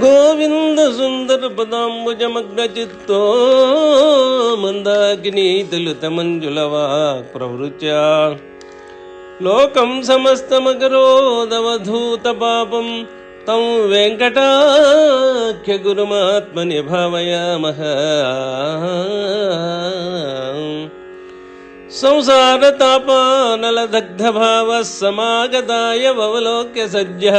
गोविन्द सुन्दर पदाम्बुजमग्नचित्तो मन्दाकिनीतलुतमञ्जुलवाक् प्रवृत्या लोकं समस्तमकरोदवधूतपापं तं वेङ्कटाख्यगुरुमात्मनि भावयामः संसारतापानलदग्धभावः समागताय ववलोक्य सज्जः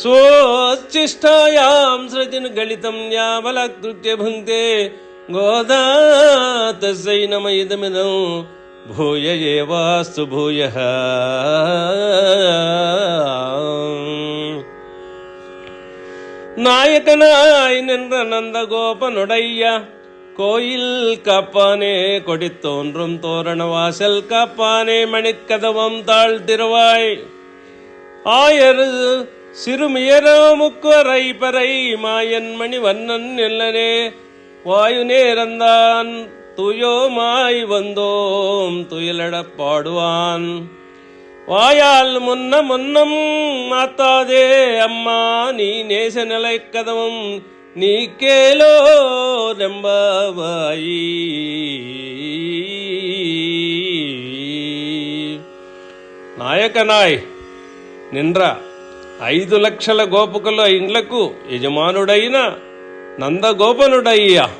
स्वोच्चिष्ठायां सृजन् ഗളിതം यावलाकृत्य भुङ्क्ते गोदा तस्यै नम इदमिदं നായകനായി നിന്ന നന്ദഗോപനുടയ്യ കോയിൽ കാപ്പാനെ കൊടിത്തോന്റും തോരണവാസൽ കാപ്പാനെ മണിക്കതവം താഴ്ത്തിരുവായ് ആയർ சிறுமியரோமுக்குவரை பறை மாயன்மணி வண்ணன் எல்லனே வாயு நேரந்தான் துயோமாய் வந்தோம் துயிலடப் பாடுவான். வாயால் முன்ன முன்னம் மாத்தாதே அம்மா நீ நேச நிலை கதவும் நீ கேளோ ரெம்பாவாயி நாயக்கனாய் நின்றா. ఐదు లక్షల గోపుకల ఇండ్లకు యజమానుడైన నందగోపనుడయ్యా.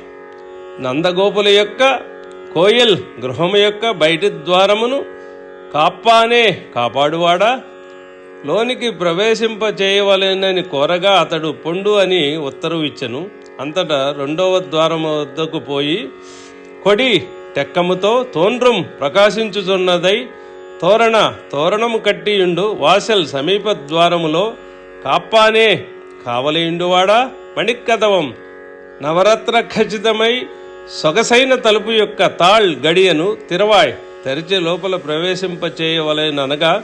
నందగోపుల యొక్క కోయల్ గృహము యొక్క బయటి ద్వారమును కాప్పానే కాపాడువాడా? లోనికి ప్రవేశింప చేయవలెనని కోరగా అతడు పొండు అని ఉత్తరువు ఇచ్చెను. అంతటా రెండవ ద్వారము వద్దకు పోయి కొడి టెక్కముతో తోండ్రం ప్రకాశించుచున్నదై తోరణ తోరణము కట్టియుండు వాసల్ సమీప ద్వారములో. కాప్పానే కావలియుండువాడా? మణిక్కదవం. నవరత్న ఖచ్చితమై సొగసైన తలుపు యొక్క తాళ్ గడియను తిరవాయ్. తెరిచి లోపల ప్రవేశింపచేయవలెననగా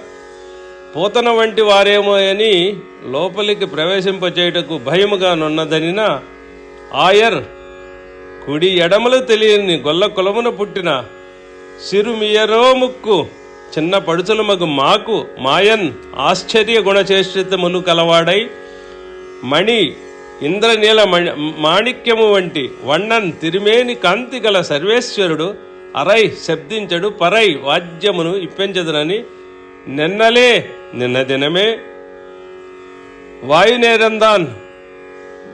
పోతన వంటి వారేమో అని లోపలికి ప్రవేశింపచేయుటకు భయముగా నున్నదనిన ఆయర్ కుడి ఎడమలు తెలియని గొల్ల కులమున పుట్టిన సిరుమియరో ముక్కు చిన్న పడుచుల మగు మాకు మాయన్ ఆశ్చర్య గుణచేష్టితములు కలవాడై మణి ఇంద్రనీల మణి మాణిక్యము వంటి వన్నన్ తిరిమేని కాంతి గల సర్వేశ్వరుడు అరై శబ్దించడు పరై వాద్యమును ఇప్పించదునని నిన్నలే నిన్న దినమే వాయునేరందాన్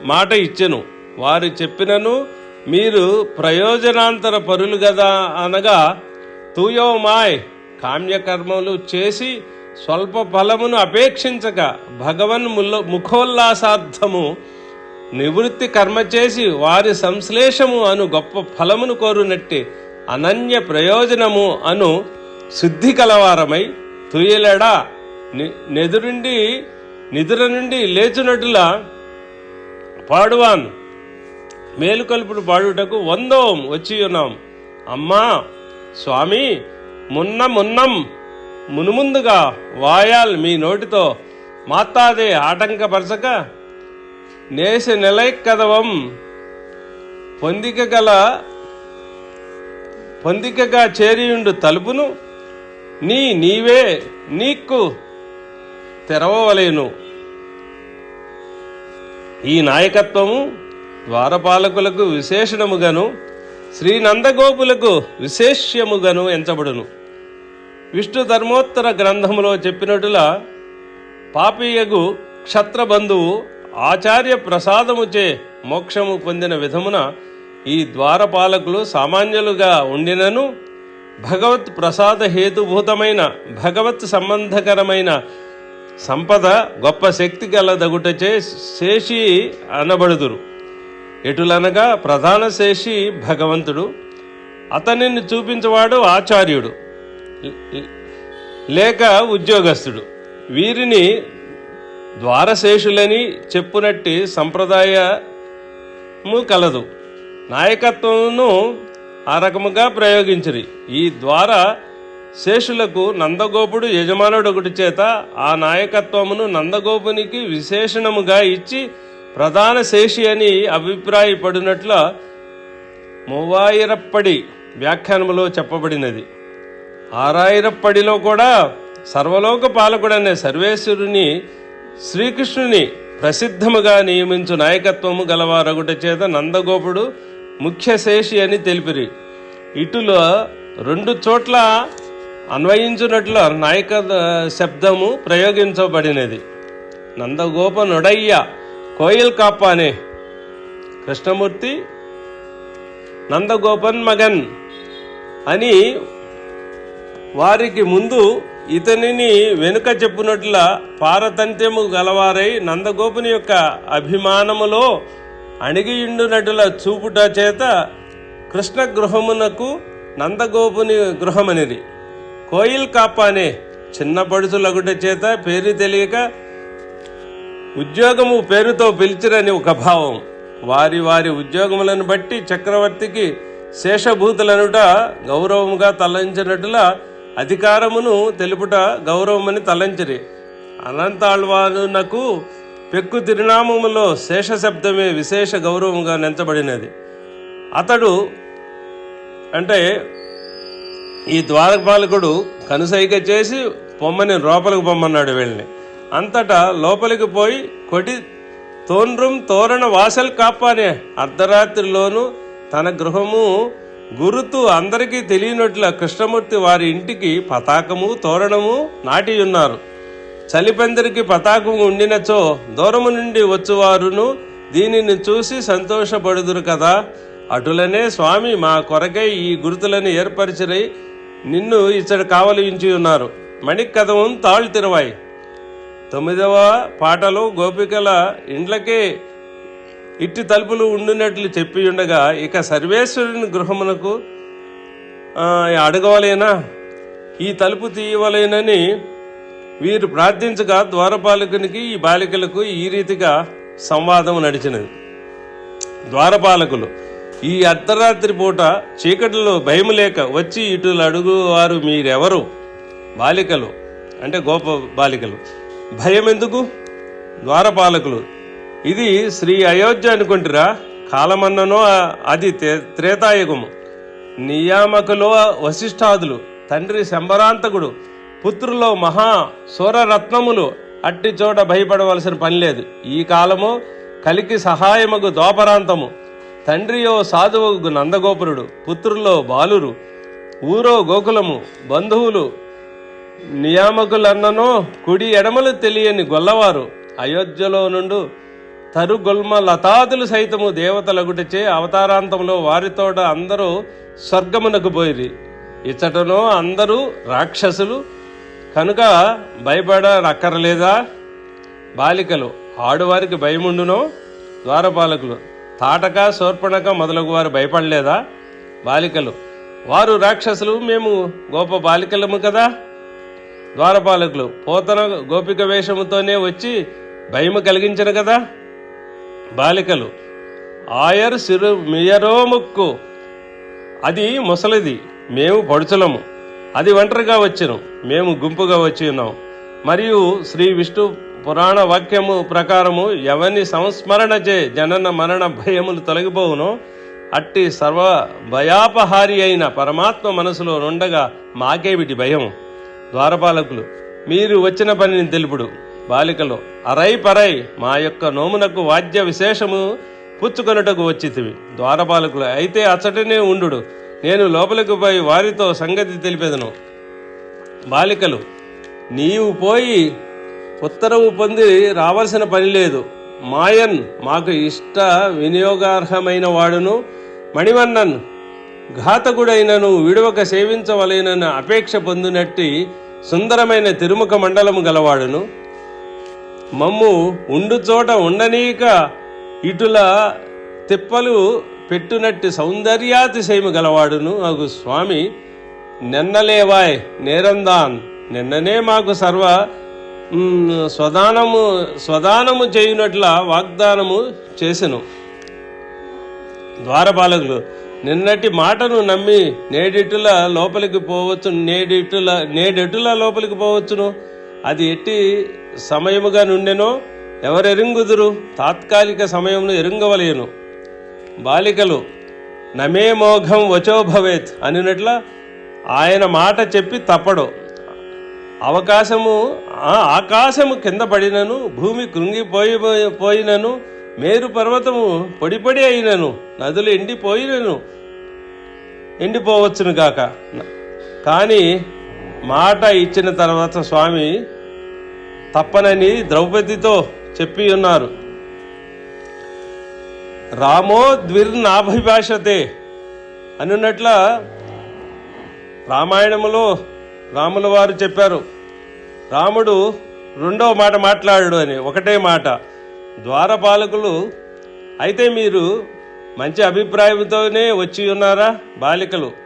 మాట ఇచ్చెను. వారు చెప్పినను మీరు ప్రయోజనాంతర పరులు గదా అనగా తూయో మాయ్ కామ్యకర్మలు చేసి స్వల్ప ఫలమును అపేక్షించక భగవన్ ముల్లో ముఖోల్లాసార్థము నివృత్తి కర్మ చేసి వారి సంశ్లేషము అను గొప్ప ఫలమును కోరునట్టి అనన్య ప్రయోజనము అను శుద్ధి కలవారమై తుయలడా నిదురుండి నెదురుండి నిదుర నుండి లేచునటుల పాడువాన్. మేలుకొల్పుడు పాడుటకు వందోం వచ్చి ఉన్నాం అమ్మా స్వామి మున్న మున్నం మునుముందుగా వాయాల్ మీ నోటితో మాతాదే ఆటంకపరచక నేస కదవం పొందిక గల పొందికగా చేరియుండు తలుపును నీ నీవే నీకు తెరవవలేను. ఈ నాయకత్వము ద్వారపాలకులకు విశేషణముగాను శ్రీ నందగోపులకు విశేష్యముగాను ఎంచబడును. విష్ణు ధర్మోత్తర గ్రంథములో చెప్పినట్టులా పాపీయగు క్షత్రబంధువు ఆచార్య ప్రసాదముచే మోక్షము పొందిన విధమున ఈ ద్వారపాలకులు సామాన్యులుగా ఉండినను భగవత్ ప్రసాద హేతుభూతమైన భగవత్ సంబంధకరమైన సంపద గొప్ప శక్తి గలదగుటచే శేషి అనబడుదురు. ఎటులనగా ప్రధాన శేషి భగవంతుడు అతనిని చూపించేవాడు ఆచార్యుడు. లేక ఉద్యోగస్తుడు. వీరిని ద్వారశేషులని చెప్పునట్టి సంప్రదాయము కలదు. నాయకత్వమును ఆ రకముగా ప్రయోగించిరి. ఈ ద్వారా శేషులకు నందగోపుడు యజమానుడు ఒకటి చేత ఆ నాయకత్వమును నందగోపునికి విశేషణముగా ఇచ్చి ప్రధాన శేషి అని అభిప్రాయపడినట్ల మూవాయిరప్పడి వ్యాఖ్యానములో చెప్పబడినది. ఆరాయిరప్పడిలో కూడా సర్వలోక పాలకుడనే సర్వేశ్వరుని శ్రీకృష్ణుని ప్రసిద్ధముగా నియమించు నాయకత్వము గలవారగుట చేత నందగోపుడు ముఖ్య శేషి అని తెలిపిరి. ఇటులో రెండు చోట్ల అన్వయించినట్లు నాయక శబ్దము ప్రయోగించబడినది. నందగోప నొడయ్య కోయిల్ కాప్ప అనే కృష్ణమూర్తి నందగోపన్ మగన్ అని వారికి ముందు ఇతనిని వెనుక చెప్పునట్లా పారతంత్యము గలవారై నందగోపుని యొక్క అభిమానములో అణిగియుండునటుల చూపుట చేత కృష్ణ గృహమునకు నందగోపుని గృహమనిది. కోయిల్ కాపానే చిన్న పడుచులగుట చేత పేరు తెలియక ఉద్యోగము పేరుతో పిలిచిరని ఒక భావం. వారి వారి ఉద్యోగములను బట్టి చక్రవర్తికి శేషభూతులనుట గౌరవముగా తలంచినట్ల అధికారమును తెలుపుట గౌరవమని తలంచిరి. అనంతాళ్వానునకు పెక్కు తిరునామములో శేషశబ్దమే విశేష గౌరవంగా నెంచబడినది. అతడు అంటే ఈ ద్వారపాలకుడు కనుసైక చేసి పొమ్మని లోపలికి పొమ్మన్నాడు వీళ్ళని. అంతటా లోపలికి పోయి కొటి తోన్రుం తోరణ వాసల్ కాపానే అర్ధరాత్రిలోనూ అర్ధరాత్రిలోను తన గృహము గురుతు అందరికీ తెలియనట్ల కృష్ణమూర్తి వారి ఇంటికి పతాకము తోరణము నాటి ఉన్నారు. చలిపెందరికి పతాకము ఉండినచో దూరము నుండి వచ్చువారును దీనిని చూసి సంతోషపడుదురు కదా. అటులనే స్వామి మా కొరకై ఈ గుర్తులను ఏర్పరిచిరై నిన్ను ఇచ్చడు కావలించి ఉన్నారు. మణికథవం తాళ్ తిరవాయి. తొమ్మిదవ పాటలు గోపికల ఇండ్లకే ఇట్టి తలుపులు ఉండినట్లు చెప్పి ఉండగా ఇక సర్వేశ్వరుని గృహమునకు అడగవలేనా? ఈ తలుపు తీయవలేనని వీరు ప్రార్థించగా ద్వారపాలకునికి ఈ బాలికలకు ఈ రీతిగా సంవాదం నడిచినది. ద్వారపాలకులు ఈ అర్ధరాత్రి పూట చీకటిలో భయం లేక వచ్చి ఇటు అడుగువారు మీరెవరు? బాలికలు అంటే గోప బాలికలు. భయం ఎందుకు ద్వారపాలకులు ఇది శ్రీ అయోధ్య అనుకుంటురా? కాలమన్ననో అది తే- త్రేతాయుగము. నియామకులో వశిష్ఠాదులు తండ్రి శంబరాంతకుడు పుత్రులో మహా సూరరత్నములు అట్టి చోట భయపడవలసిన పని లేదు. ఈ కాలము కలికి సహాయముగు దోపరాంతము తండ్రియో సాధువుకు నందగోపురుడు పుత్రుల్లో బాలురు ఊరో గోకులము బంధువులు నియామకులన్ననో కుడి ఎడమలు తెలియని గొల్లవారు అయోధ్యలో నుండు తరుగొల్మ లతాదులు సైతము దేవతలగుటచే అవతారాంతంలో వారితోట అందరూ స్వర్గమునకు పోయిరి. ఇచ్చటనో అందరూ రాక్షసులు. కనుక భయపడనక్కర్లేదా? బాలికలు ఆడువారికి భయముండునో? ద్వారపాలకులు తాటక శోర్పణక మొదలగు వారు భయపడలేదా? బాలికలు వారు రాక్షసులు మేము గోప బాలికలము కదా? ద్వారపాలకులు పోతన గోపిక వేషముతోనే వచ్చి భయము కలిగించను కదా? బాలికలు. ఆయర్ సిరు మియరో ముక్కు. అది ముసలిది. మేము పడుచులము. అది ఒంటరిగా వచ్చును. మేము గుంపుగా వచ్చి ఉన్నాం. మరియు శ్రీ విష్ణు పురాణ వాక్యము ప్రకారము ఎవరిని సంస్మరణచే జనన మరణ భయములు తొలగిపోవునో అట్టి సర్వ భయాపహారి అయిన పరమాత్మ మనసులో నుండగా మాకేమిటి భయం ద్వారపాలకులు మీరు వచ్చిన పనిని తెలుపుడు. బాలికలు అరై పరై మా యొక్క నోమునకు వాద్య విశేషము పుచ్చుకొనుటకు వచ్చితివి. ద్వారపాలకులు అయితే అచ్చటనే ఉండు నేను లోపలికి పోయి వారితో సంగతి తెలిపెదను. బాలికలు నీవు పోయి ఉత్తరవు పొంది రావాల్సిన పని లేదు. మాయన్ మాకు ఇష్ట వినియోగార్హమైన వాడును. మణివన్నన్ ఘాతకుడైనను విడువక సేవించవలైనను అపేక్ష పొందినట్టి సుందరమైన తిరుముఖ మండలము గలవాడును. మమ్ము ఉండు చోట ఉండనీక ఇటుల తిప్పలు పెట్టునట్టి సౌందర్యాతిశయము గలవాడును. నాకు స్వామి నిన్నలేవాయ్ నేరందాన్ నిన్ననే మాకు సర్వ స్వదానము స్వదానము చేయునట్ల వాగ్దానము చేసెను. ద్వారపాలకులు నిన్నటి మాటను నమ్మి నేడిటుల లోపలికి పోవచ్చు నేడిటుల నేడెటుల లోపలికి పోవచ్చును? అది ఎట్టి సమయముగా నుండెనో ఎవరెరుంగుదురు? తాత్కాలిక సమయమును ఎరుంగవలేను. బాలికలు నమే మోఘం వచో భవేత్ అనినట్ల ఆయన మాట చెప్పి తప్పడు. అవకాశము ఆకాశము కింద పడినను భూమి కృంగిపోయి పోయినను మేరు పర్వతము పొడి పొడి అయినను నదులు ఎండిపోయినను ఎండిపోవచ్చును గాక. కానీ మాట ఇచ్చిన తర్వాత స్వామి తప్పనని ద్రౌపదితో చెప్పి ఉన్నారు. రామో ద్విర్నాభిభాషతే అనున్నట్ల రామాయణములో రాముల వారు చెప్పారు. రాముడు రెండో మాట మాట్లాడు అని ఒకటే మాట. ద్వారపాలకులు అయితే మీరు మంచి అభిప్రాయంతోనే వచ్చి ఉన్నారా బాలికలు?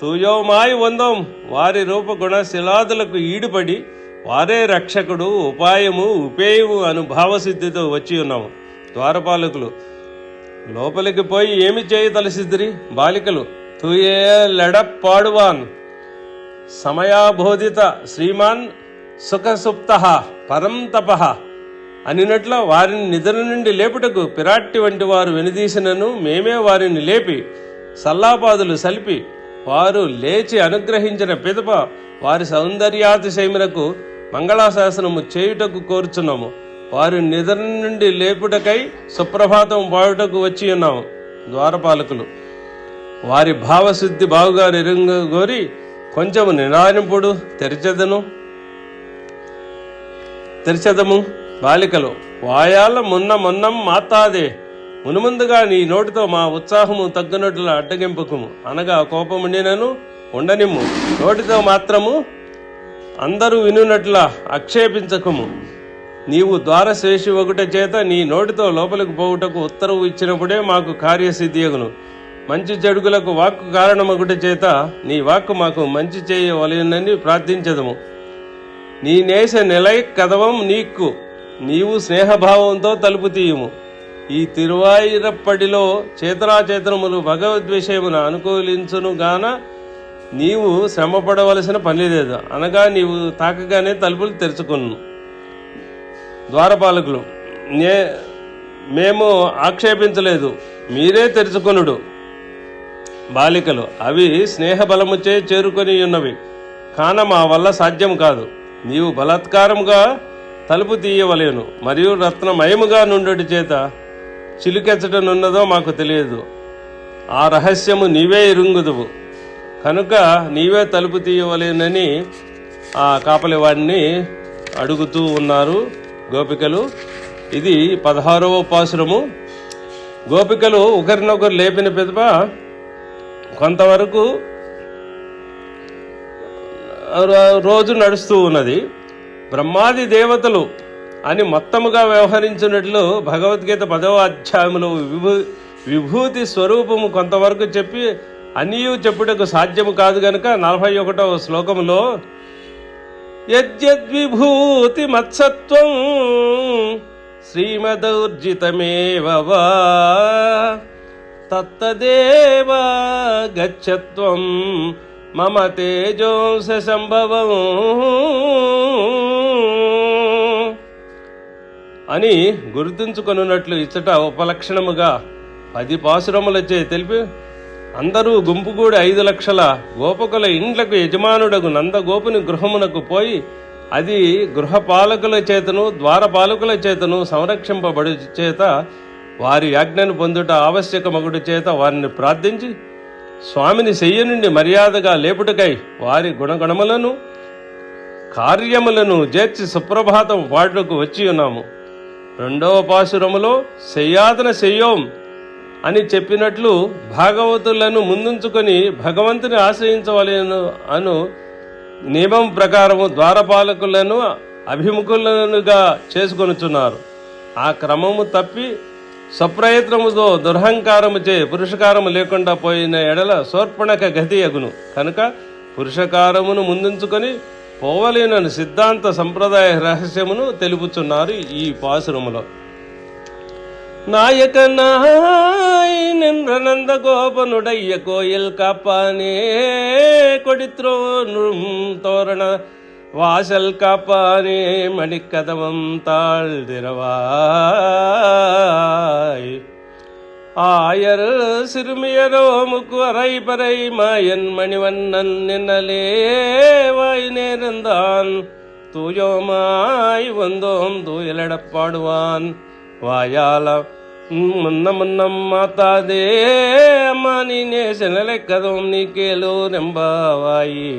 తూయోమాయి వందం. వారి రూపగుణ శిలాదులకు ఈడుపడి వారే రక్షకుడు ఉపాయము ఉపేయము అను భావసిద్ధితో వచ్చి ఉన్నాము. ద్వారపాలకులు లోపలికి పోయి ఏమి చేయతలసిద్దిరి బాలికలు తూయే లెడప్పాడువాన్. సమయాబోధిత శ్రీమాన్ సుఖసుప్త పరం తప అనినట్ల వారిని నిద్ర నుండి లేపుటకు పిరాట్టి వంటి వారు వెనుదీసినను మేమే వారిని లేపి సల్లాపాదులు సలిపి వారు లేచి అనుగ్రహించిన పిదప వారి సౌందర్యాతిశయమునకు మంగళాశాసనము చేయుటకు కోరుచున్నాము. వారి నిద్ర నుండి లేపుటకై సుప్రభాతం పాడుటకు వచ్చి ఉన్నాము. ద్వారపాలకులు వారి భావశుద్ధి బాగుగా నిరంగోరి కొంచెము నినారింపుడు తెరిచెదను. తెరిచెదము. బాలికలు వాయాల మున్న మొన్నం మాతాదే మునుముందుగా నీ నోటితో మా ఉత్సాహము తగ్గునట్లు అడ్డగింపుకుము. అనగా కోపముండినను ఉండనిమ్ము. నోటితో మాత్రము అందరూ వినునట్ల ఆక్షేపించకుము. నీవు ద్వారశేషి ఒకట చేత నీ నోటితో లోపలికి పోవుటకు ఉత్తర్వు ఇచ్చినప్పుడే మాకు కార్యసిద్ధియగును మంచి చెడుగులకు వాక్కు కారణమొకటి చేత నీ వాక్కు మాకు మంచి చేయవలెనని ప్రార్థించదము. నీ నేస నిలయ కదవం నీకు. నీవు స్నేహభావంతో తలుపు తీయము. ఈ తిరువాయిరప్పటిలో చేతరాచేతనములు భగవద్విషయమున అనుకూలించును గాన నీవు శ్రమపడవలసిన పని లేదు. అనగా నీవు తాకగానే తలుపులు తెరుచుకును. ద్వారపాలకులు నే మేము ఆక్షేపించలేదు. మీరే తెరుచుకొనుడు. బాలికలు అవి స్నేహబలముచే చేరుకొని ఉన్నవి. కాన మా వల్ల సాధ్యం కాదు. నీవు బలాత్కారముగా తలుపు తీయవలేను. మరియు రత్నమయముగా నుండుటి చేత చిలుకెచ్చటనున్నదో మాకు తెలియదు. ఆ రహస్యము నీవే ఇరుంగుదువు. కనుక నీవే తలుపు తీయవలేనని ఆ కాపలి వాడిని అడుగుతూ ఉన్నారు గోపికలు. ఇది పదహారవ ఉపాసురము గోపికలు ఒకరినొకరు లేపిన పిదప కొంతవరకు రోజు నడుస్తూ ఉన్నది. బ్రహ్మాది దేవతలు అని మొత్తముగా వ్యవహరించినట్లు భగవద్గీత పదవ అధ్యాయంలో విభూ విభూతి స్వరూపము కొంతవరకు చెప్పి అనియు చెప్పుటకు సాధ్యము కాదు గనుక నలభై ఒకటవ శ్లోకములో యద్యద్విభూతి మత్సత్వం శ్రీమదౌర్జితమేవ తత్తదేవా గచ్చత్వం మమ తేజోంశ సంభవం. అని గుర్తుంచుకొనున్నట్లు ఇచ్చట ఉపలక్షణముగా పది పాసురములచే తెలిపి అందరూ గుంపుగూడి ఐదు లక్షల గోపకుల ఇండ్లకు యజమానుడకు నందగోపుని గృహమునకు పోయి అది గృహపాలకుల చేతను ద్వారపాలకుల చేతను సంరక్షింపబడు చేత వారి ఆజ్ఞను పొందుట ఆవశ్యకమగుడు చేత వారిని ప్రార్థించి స్వామిని శయ్య నుండి మర్యాదగా లేపుటకై వారి గుణగణములను కార్యములను చేర్చి సుప్రభాతం పాడుటకు వచ్చి ఉన్నాము. రెండవ పాశురములో శయ్యాతన శయ్యోం అని చెప్పినట్లు భాగవతులను ముందుంచుకొని భగవంతుని ఆశ్రయించవలేను అను నియమం ప్రకారము ద్వారపాలకులను అభిముఖులనుగా చేసుకొనుచున్నారు. ఆ క్రమము తప్పి స్వప్రయత్నముతో దురహంకారముచే పురుషకారము లేకుండా పోయిన ఎడల సోర్పణక గతి అగును కనుక పురుషకారమును ముందుంచుకొని పోవలేనని సిద్ధాంత సంప్రదాయ రహస్యమును తెలుపుచున్నారు ఈ పాసురములో நாயக நாய் நின்ற நந்த கோபனுடைய கோயில் காப்பானே கொடித்ரோனும் தோரண வாசல் காப்பானே மணிக்கதவம் தாழ்திரவாய் ஆயர் சிறுமியரோ முக்குவரை பறை மாயன் மணிவண்ணன் நின்னலே வாய் நேர்ந்தான். தூயோமாய் வந்தோம் தூயலடப் பாடுவான். வாயால முன்ன முன்னம் மாத்தாதே அம்மா நீ நேசநிலை கதவும் நீ கேளோ நம்பாவாயி.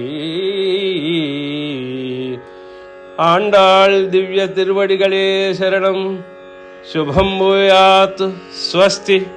ஆண்டாள் திவ்ய திருவடிகளே சரணம். சுபம் பூயாத் ஸ்வஸ்தி.